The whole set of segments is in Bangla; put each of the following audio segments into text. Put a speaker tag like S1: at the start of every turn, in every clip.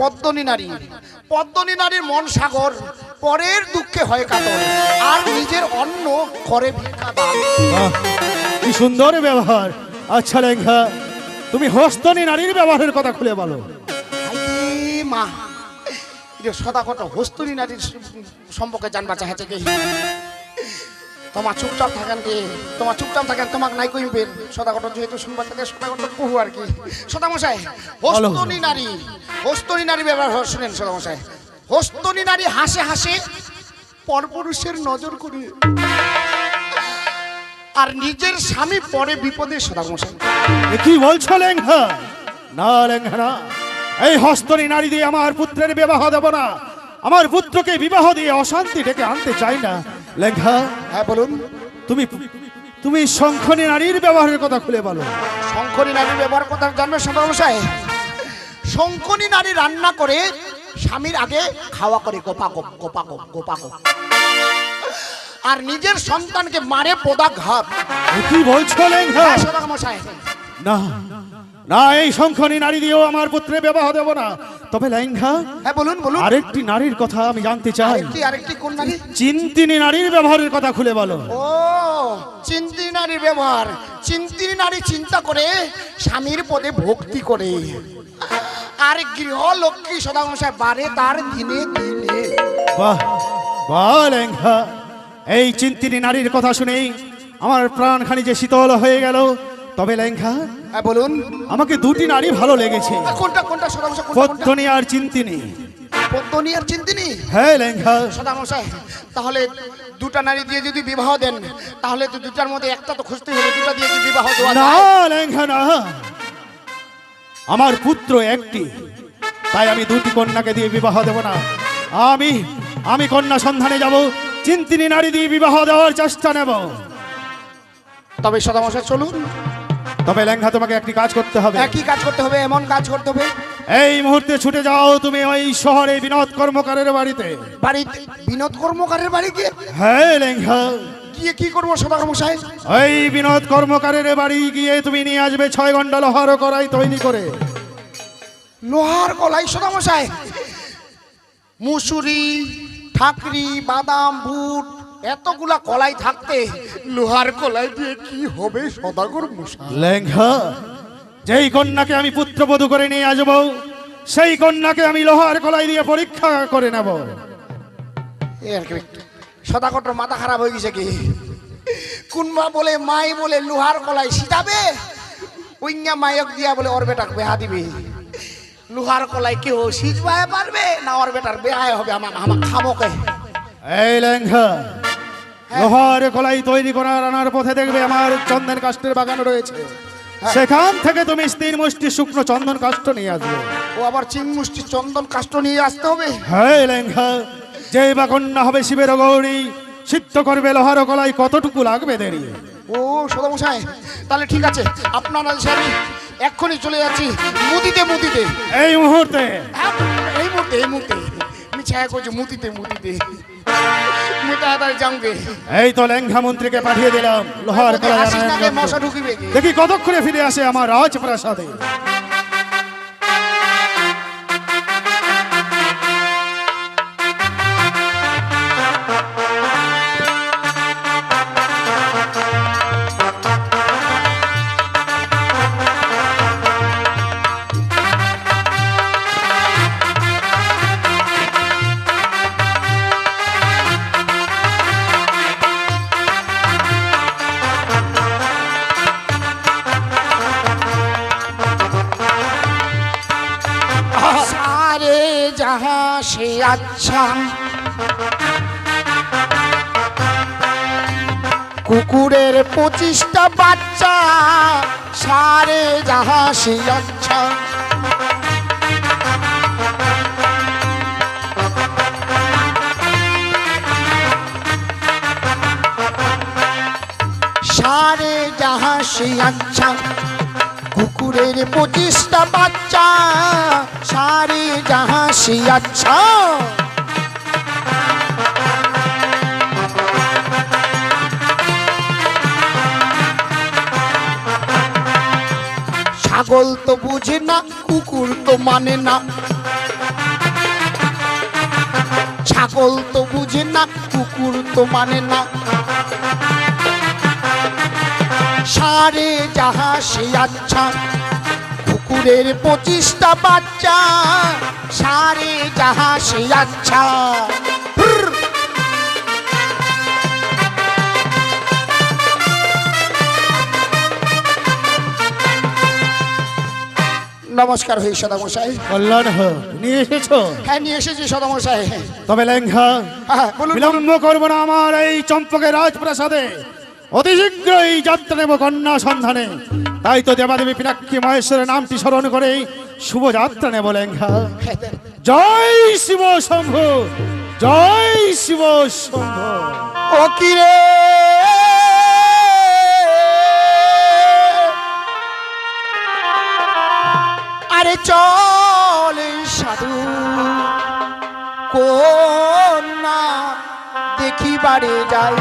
S1: পদ্মনী নারী। পদ্মনী নারীর মন সাগর পরের দুঃখে হয় কাতর আর নিজের অন্ন করে ভিক্ষা দান।
S2: কি সুন্দর ব্যবহার। আচ্ছা লেঙ্গা তুমি হস্তনী নারীর ব্যবহারের কথা খুলে বলো।
S1: মা সদা কথা হস্তুনি নারীর সম্পর্কে জানবা চাহাচ্ছে তোমার চুপচাপ থাকেন কি? তোমার চুপচাপ থাকেন তোমাকে নাই কইবেন। সদা কথা যেহেতু শুনবার থাকে সদা কথা বহু আর কি। সদা মশাই হস্তনি নারী হস্তনি নারী ব্যবহার শুনেন সদা মশাই হস্তনি নারী হাসে হাসে পরপুরুষের নজর করি। আর নিজের স্বামী পরে বিপদে সদা মশাই
S2: কি বলছো লেঙ্গা না লেঙ্গা না এই হস্তনি নারী দিয়ে আমার পুত্রের বিবাহ দেব না। আমার পুত্রকে বিবাহ দিয়ে অশান্তি ডেকে আনতে চাই না। লেঙ্গা
S1: হ্যাঁ বলুন।
S2: তুমি তুমি শঙ্খনী নারীর ব্যবহারের কথা খুলে বলো।
S1: শঙ্করী নারীর ব্যবহার কথা জানবে সদরমশাই শঙ্করী নারী রান্না করে স্বামীর আগে খাওয়া করে গোপাগোপ গোপাগোপ গোপাগোপ আর নিজের সন্তানকে মারে পোদা ঘাত।
S2: কি বলছো
S1: হ্যাঁ
S2: না না এই শঙ্খনী নারী দিয়েও আমার পুত্রের বিবাহ দেব না। তবে লেঙ্গা
S1: হ্যাঁ বলুন বলুন।
S2: আরেকটি নারীর কথা আমি জানতে চাই।
S1: আরেকটি আরেকটি কোন নারী?
S2: চিন্তিনী নারীর ব্যবহারের কথা খুলে বলো।
S1: ও চিন্তিনী নারীর ব্যবহার। চিন্তিনী নারী চিন্তা করে স্বামীর পদে ভক্তি করে। আর গৃহ লক্ষ্মী সদামশাই বারে তার দিনে দিনে।
S2: বাহ বাহ লেঙ্গা এই চিন্তিনী নারীর কথা শুনেই আমার প্রাণখানি যে শীতল হয়ে গেল তবে লেঙ্গা
S1: হ্যাঁ বলুন।
S2: আমাকে দুটি নারী ভালো লেগেছে।
S1: কোনটা কোনটা কোনটা কোনটা?
S2: আর চিন্তিনী।
S1: পদ্মনী আর চিন্তিনী?
S2: হ্যাঁ লেঙ্গা
S1: সদামশাই তাহলে দুটা নারী দিয়ে যদি বিবাহ দেন তাহলে তো দুটার মধ্যে একটা তো খুঁজতে হবে দুটা দিয়ে কি বিবাহ দেওয়া
S2: না লেঙ্গা না। আমার পুত্র একটি তাই আমি দুটি কন্যাকে দিয়ে বিবাহ দেব না। আমি আমি কন্যা সন্ধানে যাব চিন্তিনী নারী দিয়ে বিবাহ দেওয়ার চেষ্টা নেব।
S1: তবে সদামশাই চলুন।
S2: তবে লেঙ্গা তোমাকে একটি কাজ করতে হবে।
S1: একই কাজ করতে হবে এমন কাজ করতে হবে।
S2: এই মুহূর্তে ছুটে যাও তুমি ওই শহরে বিনোদ কর্মকারের বাড়িতে।
S1: বাড়িতে বিনোদ কর্মকারের বাড়ি গিয়ে?
S2: হ্যাঁ লেঙ্গা
S1: গিয়ে কি করব সদামশাই
S2: ওই বিনোদ কর্মকারের বাড়ি গিয়ে তুমি নিয়ে আসবে ছয় ঘণ্টা লোহার করাই তৈরি করে।
S1: লোহার কলাই সদামশাই মুসুরি ঠাকরি বাদাম বুট এতগুলা কলাই থাকতে লোহার কলাই দিয়ে কি হবে সদাগর মশাই?
S2: লেঙ্গা যেই কন্যাকে আমি পুত্রবধূ করে নিয়ে আসব সেই কন্যাকে আমি লোহার কলাই দিয়ে পরীক্ষা করে নেব।
S1: সদাকটর মাথা খারাপ হয়ে গেছে কি? কুনবা বলে মাই বলে লোহার কলাই সিটাবে ওইঙ্গা মায়ক দিয়া বলে ওর বেটাক বেহা দিবে। লোহার কলাই কেউ সিজবায় পারবে না ওর বেটার বেহায় হবে আমার আমার খামকে।
S2: এই লেঙ্গা লোহার কলাই তৈরি করার আনার পথে দেখবে আমার চন্দন কাষ্ঠের বাগান রয়েছে। সেখান থেকে তুমি স্থির মুষ্টি শুকনো চন্দন কাষ্ঠ নিয়ে আসবে।
S1: ও আবার চিংমুষ্টি চন্দন কাষ্ট নিয়ে আসতে হবে?
S2: হ্যাঁ লেঙ্গা যে বা কন্যা হবে শিবের গৌরী সিদ্ধ করবে লোহার কলাই কতটুকু লাগবে দেরি?
S1: ও সদামশাই তাহলে ঠিক আছে আপনারা এসে আমি এক্ষুনি চলে যাচ্ছি মুদিতে মুদিতে।
S2: এই মুহূর্তে।
S1: হ্যাঁ, এই মুহূর্তে এই মুহূর্তে। আমি ছায়া করছি মুদিতে মুদিতে।
S2: এই তো লেঙ্ঘা মন্ত্রীকে পাঠিয়ে দিলাম লোহার? দেখি কতক্ষণে ফিরে আসে আমার রাজপ্রাসাদে।
S1: সে আচ্ছা। কুকুরের পঁচিশটা বাচ্চা সারে যাহা সে আচ্ছা। সারে যাহা সে আচ্ছা। কুকুরের পঁচিশটা বাচ্চা, সারে জাহা সে আচ্ছা। ছাগল তো বুঝে না, কুকুর তো মানে না। ছাগল তো বুঝে না, কুকুর তো মানে না। সারে যাহা সে আচ্ছা। কুকুরের পঁচিশটা বাচ্চা সারে যাহা সে আচ্ছা। নমস্কার হই সদামশাই।
S2: কল্যাণ হোক নিয়ে এসেছ?
S1: হ্যাঁ নিয়ে এসেছি সদামশাই
S2: তবে লেঙ্ঘা
S1: হ্যাঁ বলুন
S2: বিলম্ব করব না আমার এই চম্পকের রাজপ্রাসাদে। অতি শীঘ্রই নেব কন্যা সন্ধানে। তাই তো দেবাদেবী পিনাক্ষী মহেশ্বরের নামটি স্মরণ করে শুভ যাত্রা নেব লেঙ্ঘা জয় শিব শম্ভু, জয় শিব শম্ভু।
S1: ও আরে চল সাধু, কন্যা দেখিবারে যাই।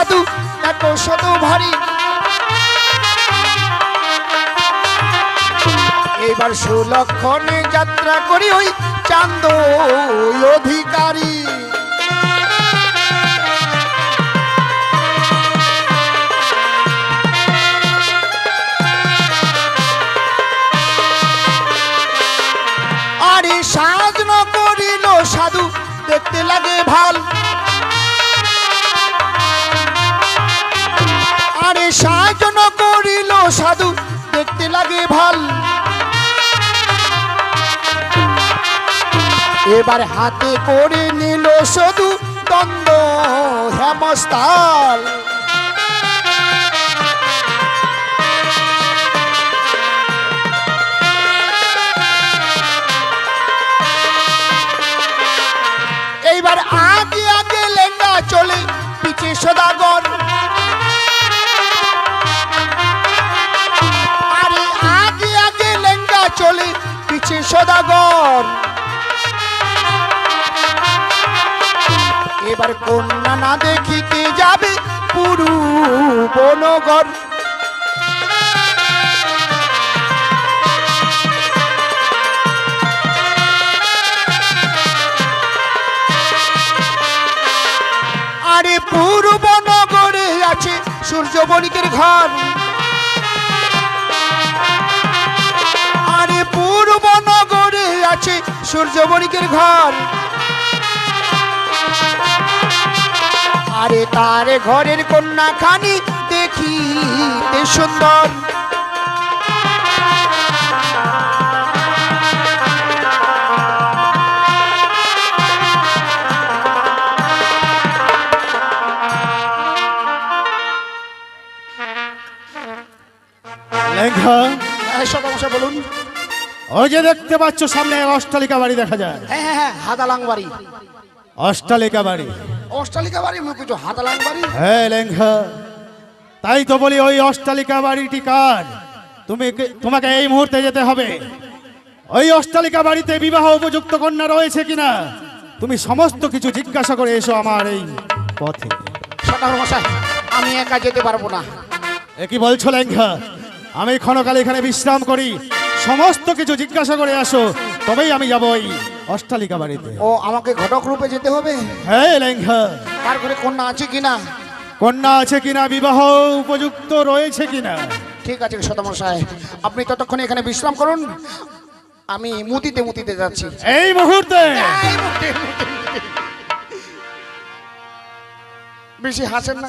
S1: সাধু এক শত ভারী। এবার সুলক্ষণে যাত্রা করি ওই চান্দ অধিকারী। দেখতে লাগে ভালো। আরে সাজন করিল সাধু, দেখতে লাগে ভালো। এবার হাতে করে নিল শুধু দ্বন্দ্ব, হেমস্তাল। এইবার আগে আগে লেঙ্গা চলে পিছে সদাগর। এবার কন্যা না দেখিতে যাবে পুরু বনগর আরে পূর্ব নগরে আছে সূর্য বণিকের ঘর। আরে পূর্ব নগরে আছে সূর্য বণিকের ঘর। আরে তার ঘরের কন্যা খানি দেখিতে সুন্দর।
S2: লেঙ্ঘা
S1: সব অবশ্য বলুন।
S2: ওই যে দেখতে পাচ্ছ সামনে অষ্টালিকা বাড়ি দেখা যায়।
S1: হ্যাঁ হ্যাঁ হ্যাঁ হাদালাং বাড়ি।
S2: অষ্টালিকা বাড়ি।
S1: অস্ট্রালিকা বাড়ি মুখ কিছু হাদালাং বাড়ি?
S2: হ্যাঁ লেঙ্ঘা তাই তো বলি ওই অষ্টালিকা বাড়িটি কার? তুমি তোমাকে এই মুহূর্তে যেতে হবে। ওই অষ্টালিকা বাড়িতে বিবাহ উপযুক্ত কন্যা রয়েছে কিনা? তুমি সমস্ত কিছু জিজ্ঞাসা করে এসো আমার এই পথে।
S1: মশাই আমি একা যেতে পারব না।
S2: এ কি বলছো লেঙ্ঘা আমি ক্ষণকালে এখানে বিশ্রাম করি। সমস্ত কিছু জিজ্ঞাসা করে আসো তবেই আমি যাব ওই অষ্টালিকা বাড়িতে।
S1: ও আমাকে ঘটক রূপে যেতে হবে?
S2: হ্যাঁ লেঙ্ঘা
S1: তার ঘরে কন্যা আছে কিনা?
S2: কন্যা আছে কিনা বিবাহ উপযুক্ত রয়েছে কিনা?
S1: ঠিক আছে সদামশাই আপনি ততক্ষণ এখানে বিশ্রাম করুন। আমি মুতিতে মুতিতে যাচ্ছি।
S2: এই মুহূর্তে।
S1: বেশি হাসেন না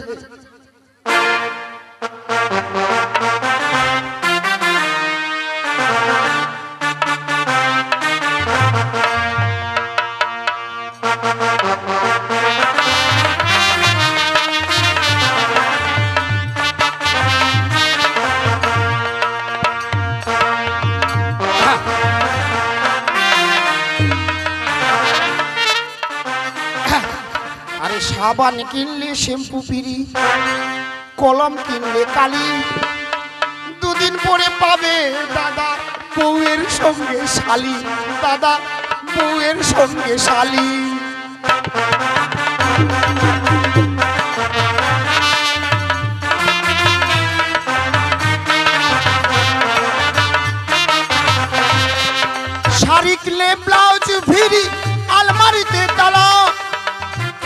S1: সাবান কিনলে শ্যাম্পু পিরি কলম কিনলে কালি। দুদিন পরে পাবে দাদা বউয়ের সঙ্গে শালি, দাদা বউয়ের সঙ্গে শালি। কিনলে ব্লাউজ ভিড়ি, আলমারিতে তালা।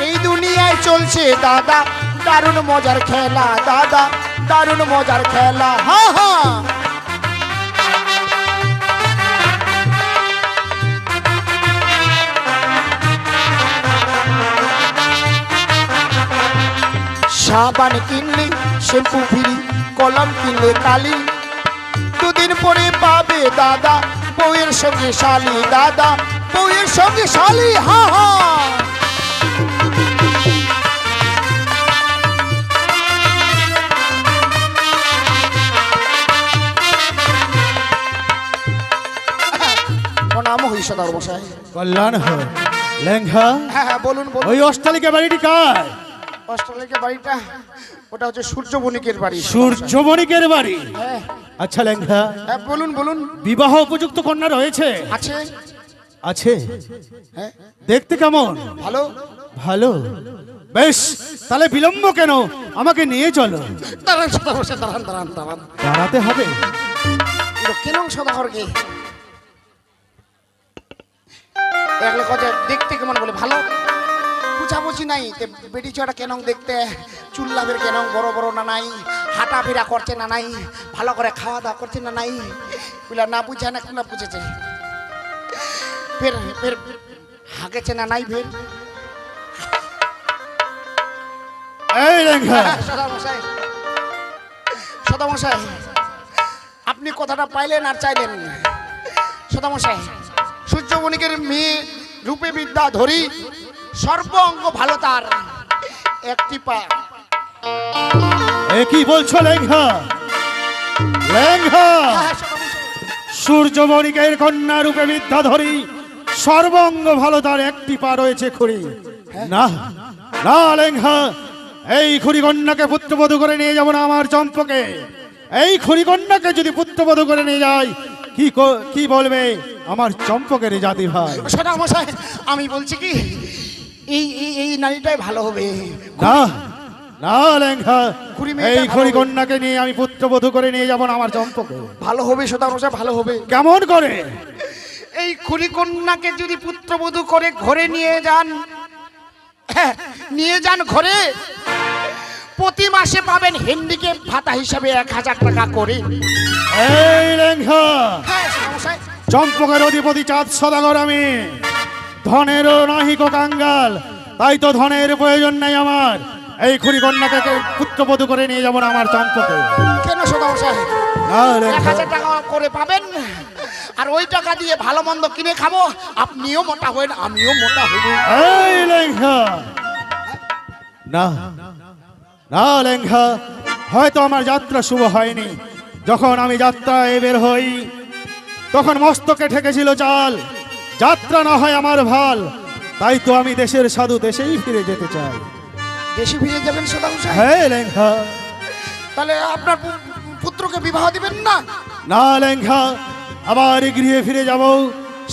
S1: এই দুনিয়ায় চলছে দাদা, দারুণ মজার খেলা, দাদা, দারুণ মজার খেলা, হা হা। সাবান কিনলি শ্যাম্পু ফিরি কলম কিনলে কালি। দুদিন পরে পাবে দাদা বউয়ের সঙ্গে শালি দাদা বউয়ের সঙ্গে শালি হা হা। প্রণাম হই সদার মশাই।
S2: কল্যাণ হয়
S1: হ্যাঁ হ্যাঁ বলুন বলুন।
S2: ওই অষ্টালিকা বাড়িটি কার?
S1: অস্ট্রেলিয়া বাড়িটা ওটা হচ্ছে সূর্য বণিকের বাড়ি।
S2: সূর্য বণিকের বাড়ি?
S1: হ্যাঁ।
S2: আচ্ছা লেঙ্গা
S1: হ্যাঁ বলুন বলুন।
S2: বিবাহ উপযুক্ত কন্যা রয়েছে?
S1: আছে।
S2: আছে?
S1: হ্যাঁ।
S2: দেখতে কেমন?
S1: ভালো।
S2: ভালো। বেশ তাহলে বিলম্ব কেন? আমাকে নিয়ে চলো।
S1: দাঁড়ান দাঁড়ান দাঁড়ান দাঁড়ান।
S2: দাঁড়াতে হবে।
S1: কেন সদাগরকে কথা দেখতে কেমন বলে ভালো? বুঝাবুঝি নাই। তে বেটি ছড়া কেন দেখতে? চুল লাভের কেন বড় বড় না নাই? হাঁটা ফেরা করছে না নাই? ভালো করে খাওয়া দাওয়া করছে না নাই? বুঝলা না বুঝে না না বুঝেছে? ফের ফের হাঁকেছে না নাই ফের?
S2: এই
S1: সদামশাই সদামশাই আপনি কথাটা পাইলেন আর চাইলেন সদামশাই সূর্যবণিকের মেয়ে রূপে বিদ্যা ধরি সর্ব অঙ্গ ভালো তার। একটি পা।
S2: এ কি বলছো লেঙ্গা লেঙ্গা
S1: হ্যাঁ, সদামশাই।
S2: সূর্য কন্যা রূপে বিদ্যাধরী সর্বঙ্গ ভালো তার একটি পা রয়েছে খুড়ি। না না লেঙ্গা এই খুড়ি কন্যাকে পুত্রবধূ করে নিয়ে যাব না আমার চম্পকে। এই খুড়ি কন্যাকে যদি পুত্রবধূ করে নিয়ে যাই কি ক- বলবে আমার চম্পকের জাতি ভাই
S1: সদামশাই আমি বলছি কি এই এই এই নারীটাই ভালো হবে।
S2: না না লেঙ্গা
S1: খুড়ি
S2: এই কন্যাকে নিয়ে আমি পুত্রবধূ করে নিয়ে যাব আমার চম্পকে।
S1: ভালো হবে ভালো হবে।
S2: কেমন করে?
S1: এই খুলি কন্যাকে যদি পুত্রবধূ করে ঘরে নিয়ে যান হ্যাঁ, নিয়ে যান ঘরে প্রতি মাসে পাবেন হেন্ডিকে ভাতা হিসাবে এক হাজার টাকা করে।
S2: এই লেঙ্গা
S1: হ্যাঁ
S2: চম্পকের অধিপতি চাঁদ সদাগর আমি। ধনেরও নাহিক কাঙ্গাল। তাই তো ধনের প্রয়োজন নেই আমার। এই খুড়ি কন্যাকে পুত্রবধূ করে নিয়ে যাব আমার চম্পকে।
S1: কেন সদা মশাই
S2: না
S1: এক হাজার টাকা করে পাবেন? আর ওই টাকা দিয়ে ভালো মন্দ কিনে খাব? আপনিও মোটা হবেন আমিও মোটা হব।
S2: এই লেঙ্গা না না লেঙ্গা হয়তো আমার যাত্রা শুভ হয়নি। যখন আমি যাত্রায় বের হই তখন মস্তকে ঠেকেছিল চাল। যাত্রা না হয় আমার ভালো। তাই তো আমি দেশের সাধু দেশেই ফিরে যেতে চাই।
S1: দেশে ফিরে যাবেন সদা
S2: হ্যাঁ
S1: তাহলে আপনার পুত্রকে বিবাহ দিবেন না?
S2: না লেঙ্গা আবার গৃহে ফিরে যাব।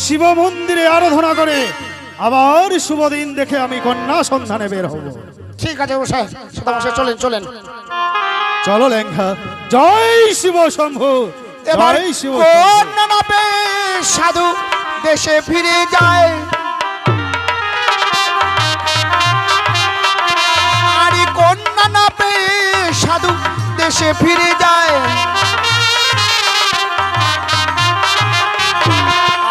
S2: শিব মন্দিরে আরাধনা করে আবার শুভ দিন দেখে আমি কন্যা সন্ধানে বের হব।
S1: ঠিক আছে মশাই সদা মশাই চলেন চলেন।
S2: চলো লেঙ্গা জয় শিব শম্ভু
S1: এবার
S2: শিব
S1: সাধু। দেশে ফিরে যায়। আরে না পেয়ে সাধু দেশে ফিরে যায়।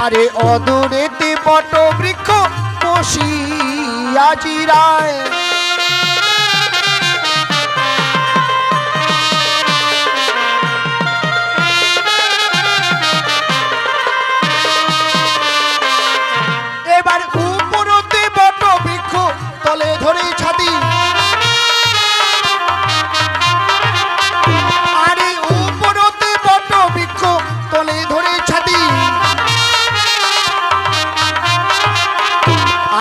S1: আরে অদূরেতে বট বৃক্ষ বসিয়া জিরায়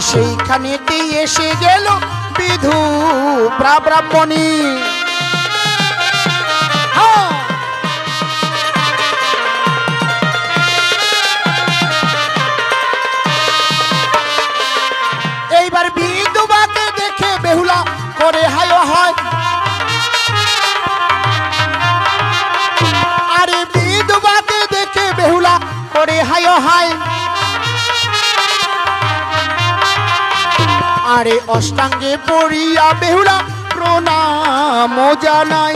S1: সেইখানেতে এসে গেল বিধু ব্রাহ্মণী হ্যাঁ। এইবার বিধুবাকে দেখে বেহুলা করে হায় হয়। আরে বিধবাকে দেখে বেহুলা করে হায় হায়। আরে অষ্টাঙ্গে পড়িয়া বেহুলা প্রণাম জানাই।